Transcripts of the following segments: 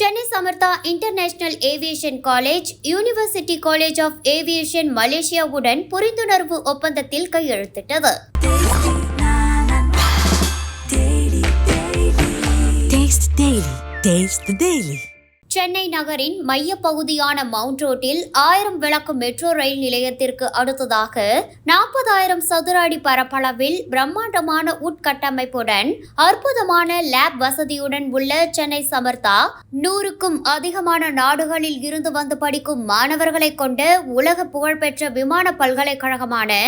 Chennai Samartha international aviation college university college of aviation மலேசியாவுடன் புரிந்துணர்வு ஒப்பந்தத்தில் கையெழுத்திட்டது Taste the Daily. Chennai நகரின் மையப்பகுதியான mount ரோட்டில் ஆயிரம் விளக்கு மெட்ரோ ரயில் நிலையத்திற்கு அடுத்ததாக நாற்பதாயிரம் சதுர அடி பரப்பளவில் பிரம்மாண்டமான உட்கட்டமைப்புடன் அற்புதமான லேப் வசதியுடன் உள்ள சென்னை சமர்த்தா நூறுக்கும் அதிகமான நாடுகளில் இருந்து வந்து படிக்கும் மாணவர்களை கொண்ட உலக புகழ்பெற்ற விமான பல்கலைக்கழகமான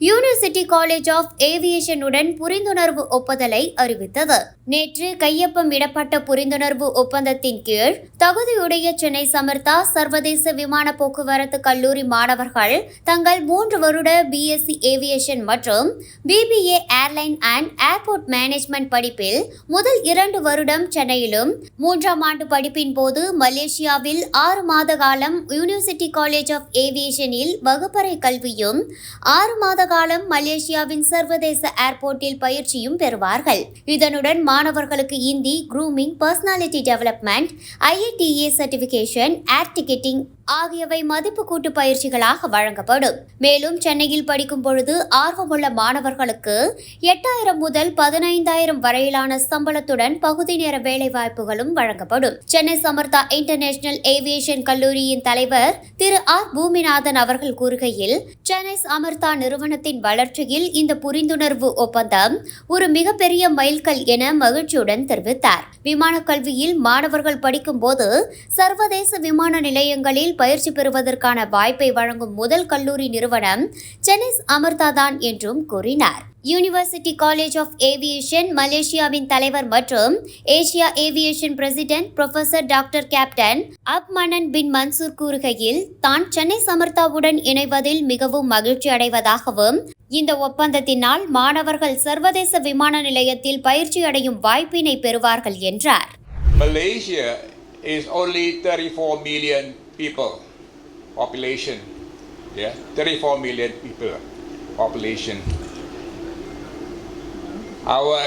யூனிவர்சிட்டி காலேஜ் ஆஃப் ஏவியேஷனுடன் புரிந்துணர்வு ஒப்புதலை அறிவித்தது. நேற்று கையொப்பம் இடப்பட்ட புரிந்துணர்வு ஒப்பந்தத்தின் கீழ் தகுதியுடைய சென்னை சமர்த்தா சர்வதேச விமான போக்குவரத்து கல்லூரி மாணவர்கள் தங்கள் மூன்று வருட பிஎஸ்சி ஏவியேஷன் மற்றும் BBA airline and airport management படிப்பில் முதல் இரண்டு வருடம் சென்னையிலும் மூன்றாம் ஆண்டு படிப்பின் போது மலேசியாவில் ஆறு மாத காலம் யூனிவர்சிட்டி காலேஜ் ஆஃப் ஏவியேஷனில் வகுப்பறை கல்வியும் ஆறு மாத காலம் மலேசியாவின் சர்வதேச ஏர்போர்ட்டில் பயிற்சியும் பெறுவார்கள். இதனுடன் மாணவர்களுக்கு Hindi grooming personality development IATA certification air ticketing ஆகியவை மதிப்பு கூட்டு பயிற்சிகளாக வழங்கப்படும். மேலும் சென்னையில் படிக்கும் பொழுது ஆர்வமுள்ள மாணவர்களுக்கு எட்டாயிரம் முதல் பதினைந்தாயிரம் வரையிலான சம்பளத்துடன் பகுதி நேர வேலை வாய்ப்புகளும் வழங்கப்படும். சென்னை சமர்த்தா இன்டர்நேஷனல் ஏவியேஷன் கல்லூரியின் தலைவர் திரு ஆர் பூமிநாதன் அவர்கள் கூறுகையில் சென்னை சமர்த்தா நிறுவனத்தின் வளர்ச்சியில் இந்த புரிந்துணர்வு ஒப்பந்தம் ஒரு மிகப்பெரிய மைல்கல் என மகிழ்ச்சியுடன் தெரிவித்தார். விமான கல்வியில் மாணவர்கள் படிக்கும் போது சர்வதேச விமான நிலையங்களில் பயிற்சி பெறுவதற்கான வாய்ப்பை வழங்கும் முதல் கல்லூரி நிறுவனம் சென்னை அமர்தா தான் என்றும் கூறினார். யூனிவர்சிட்டி காலேஜ் ஆஃப் ஏவியேஷன் மலேசியாவின் தலைவர் மற்றும் Asia aviation president professor doctor captain அப்மனன் bin Mansoor கூறுகையில் தான் சென்னை சமர்த்தாவுடன் இணைவதில் மிகவும் மகிழ்ச்சி அடைவதாகவும் இந்த ஒப்பந்தத்தினால் மாணவர்கள் சர்வதேச விமான நிலையத்தில் பயிற்சி அடையும் வாய்ப்பினை பெறுவார்கள் என்றார். Malaysia is only 34 million people population. Yeah, 34 million people population. Our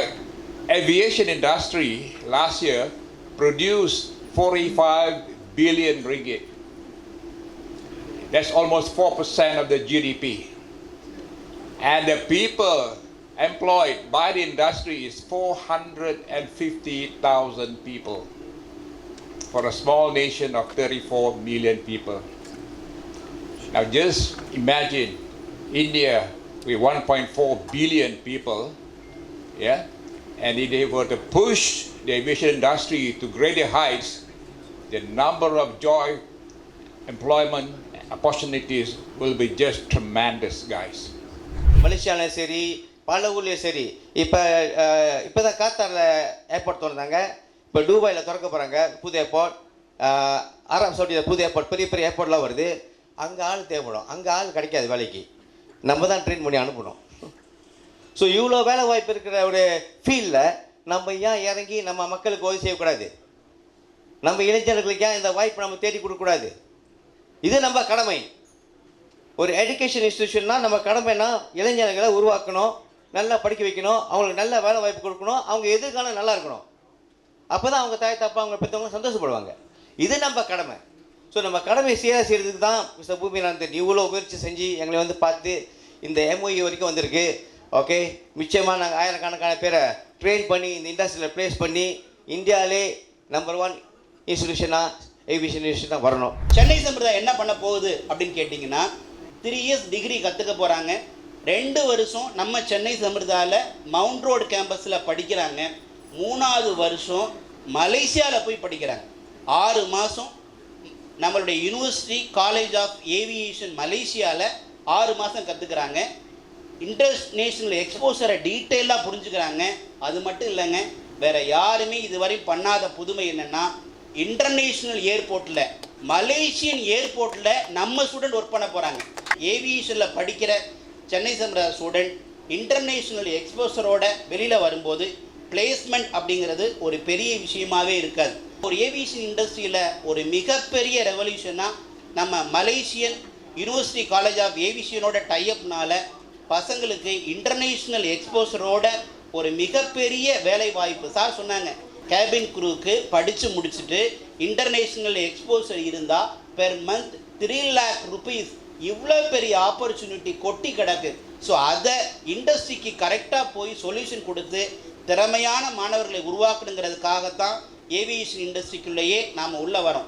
aviation industry last year produced 45 billion ringgit. That's almost 4% of the GDP. And the people employed by the industry is 450,000 people for a small nation of 34 million people. Now just imagine India with 1.4 billion people, yeah, and if they were to push the aviation industry to greater heights, the number of job employment opportunities will be just tremendous, guys. மலேசியாவிலும் சரி பல ஊர்லேயும் சரி இப்போ இப்போ தான் காத்தாரில் airport திறந்தாங்க இப்போ டூபாயில் திறக்க போகிறாங்க புது ஏர்போர்ட் அரபு சவுடியில் புது ஏர்போர்ட் பெரிய பெரிய ஏர்போர்ட்லாம் வருது. அங்கே ஆள் தேவைப்படும். அங்கே ஆள் கிடைக்காது வேலைக்கு. நம்ம தான் ட்ரெயின் பண்ணி அனுப்பணும். ஸோ இவ்வளோ வேலை வாய்ப்பு இருக்கிற ஒரு ஃபீல்டில் நம்ம ஏன் இறங்கி நம்ம மக்களுக்கு உதவி செய்யக்கூடாது? நம்ம இளைஞர்களுக்கு ஏன் இந்த வாய்ப்பு நம்ம தேடி கொடுக்கக்கூடாது? இது நம்ம கடமை. ஒரு எஜுகேஷன் இன்ஸ்டியூஷன்னா நம்ம கடமைனா இளைஞர்களை உருவாக்கணும் நல்லா படிக்க வைக்கணும் அவங்களுக்கு நல்ல வேலை வாய்ப்பு கொடுக்கணும் அவங்க எதிர்காலம் நல்லா இருக்கணும். அப்போ தான் அவங்க தாய் தப்பா அவங்க பெற்றவங்க சந்தோஷப்படுவாங்க. இது நம்ம கடமை. ஸோ நம்ம கடமை சீராக செய்கிறதுக்கு தான் மிஸ்டர் பூமிநாதன் இவ்வளோ முயற்சி செஞ்சு எங்களை வந்து பார்த்து இந்த எம்ஓஇ வரைக்கும் வந்திருக்கு. ஓகே நிச்சயமாக நாங்கள் ஆயிரக்கணக்கான பேரை ட்ரெயின் பண்ணி இந்த இண்டஸ்ட்ரியில் ப்ளேஸ் பண்ணி இந்தியாவிலே நம்பர் ஒன் இன்ஸ்டியூஷனாக ஏவியேஷன் இன்ஸ்டியூஷனாக வரணும். சென்னை சம்பிரதாயம் என்ன பண்ண போகுது அப்படின்னு கேட்டிங்கன்னா த்ரீ இயர்ஸ் டிகிரி கற்றுக்க போகிறாங்க ரெண்டு வருஷம் நம்ம சென்னை சம்பிரதாயில் மவுண்ட் ரோடு கேம்பஸில் படிக்கிறாங்க. மூணாவது வருஷம் மலேசியாவில் போய் படிக்கிறாங்க. ஆறு மாதம் நம்மளுடைய யூனிவர்சிட்டி காலேஜ் ஆஃப் ஏவியேஷன் மலேசியாவில் ஆறு மாதம் கற்றுக்குறாங்க இன்டர்நேஷ்னல் எக்ஸ்போசரை டீட்டெயிலாக புரிஞ்சுக்கிறாங்க. அது மட்டும் இல்லைங்க வேறு யாருமே இதுவரை பண்ணாத புதுமை என்னென்னா இன்டர்நேஷ்னல் ஏர்போர்ட்டில் மலேசியன் ஏர்போர்ட்டில் நம்ம ஸ்டூடெண்ட் ஒர்க் பண்ண போகிறாங்க ஏவியேஷனில் படிக்கிற சென்னை சம்பர ஸ்டூடெண்ட் இன்டர்நேஷ்னல் எக்ஸ்போசரோட வெளியில் வரும்போது பிளேஸ்மெண்ட் அப்படிங்கிறது ஒரு பெரிய விஷயமாகவே இருக்காது. ஒரு ஏவியேஷன் இண்டஸ்ட்ரியில் ஒரு மிகப்பெரிய ரெவல்யூஷனாக நம்ம மலேசியன் யூனிவர்சிட்டி காலேஜ் ஆஃப் ஏவியேஷனோட டைஅப்னால பசங்களுக்கு இன்டர்நேஷ்னல் எக்ஸ்போசரோட ஒரு மிகப்பெரிய வேலை வாய்ப்பு சார் சொன்னாங்க கேபின் குரூவுக்கு படித்து முடிச்சுட்டு இன்டர்நேஷ்னல் எக்ஸ்போசர் இருந்தால் per month three lakh rupees இவ்வளோ பெரிய ஆப்பர்ச்சுனிட்டி கொட்டி கிடக்கு. ஸோ அதை இண்டஸ்ட்ரிக்கு கரெக்டாக போய் சொல்யூஷன் கொடுத்து திறமையான மாணவர்களை உருவாக்கணுங்கிறதுக்காகத்தான் ஏவியேஷன் இண்டஸ்ட்ரிக்குள்ளேயே நாம் உள்ளே வரோம்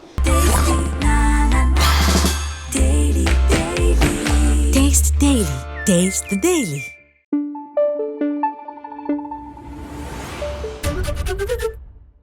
Taste Daily.